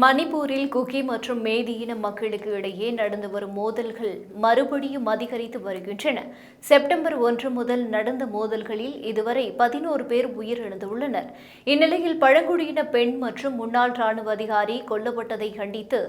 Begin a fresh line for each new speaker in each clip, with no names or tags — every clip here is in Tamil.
மணிப்பூரில் குகி மற்றும் மேதி இன மக்களுக்கு இடையே நடந்து வரும் மோதல்கள் மறுபடியும் அதிகரித்து வருகின்றன. செப்டம்பர் ஒன்று முதல் நடந்த மோதல்களில் இதுவரை பதினோரு பேர் உயிரிழந்துள்ளனர். இந்நிலையில் பழங்குடியின பெண் மற்றும் முன்னாள் ராணுவ அதிகாரி கொல்லப்பட்டதை கண்டித்து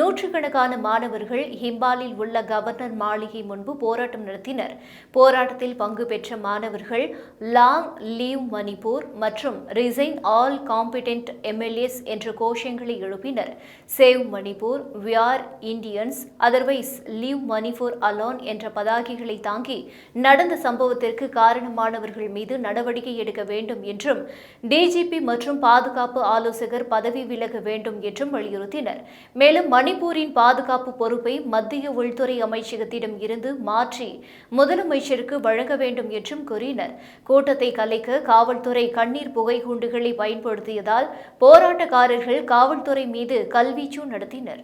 நூற்றுக்கணக்கான மாணவர்கள் ஹிம்பாலில் உள்ள கவர்னர் மாளிகை முன்பு போராட்டம் நடத்தினர். போராட்டத்தில் பங்கு பெற்ற மாணவர்கள் லாங் லீவ் மணிப்பூர் மற்றும் ரிசைன் ஆல் காம்பிடென்ட் எம்எல்ஏஸ் என்ற கோஷங்களை எழுப்பினர். கூறினர் save Manipur we are Indians otherwise leave Manipur alone என்ற பதாகைகளை தாங்கி நடந்த சம்பவத்திற்கு காரணமானவர்கள் மீது நடவடிக்கை எடுக்க வேண்டும் என்றும் டிஜிபி மற்றும் பாதுகாப்பு ஆலோசகர் பதவி விலக வேண்டும் என்றும் வலியுறுத்தினர். மேலும் மணிப்பூரின் பாதுகாப்பு பொறுப்பை மத்திய உள்துறை அமைச்சகத்திடம் இருந்து மாற்றி முதலமைச்சருக்கு வழங்க வேண்டும் என்றும் கூறினர். கூட்டத்தை கலைக்க காவல்துறை கண்ணீர் புகை குண்டுகளை பயன்படுத்தியதால் போராட்டக்காரர்கள் காவல்துறை மீது மீது கல்வீச்சு நடத்தினர்.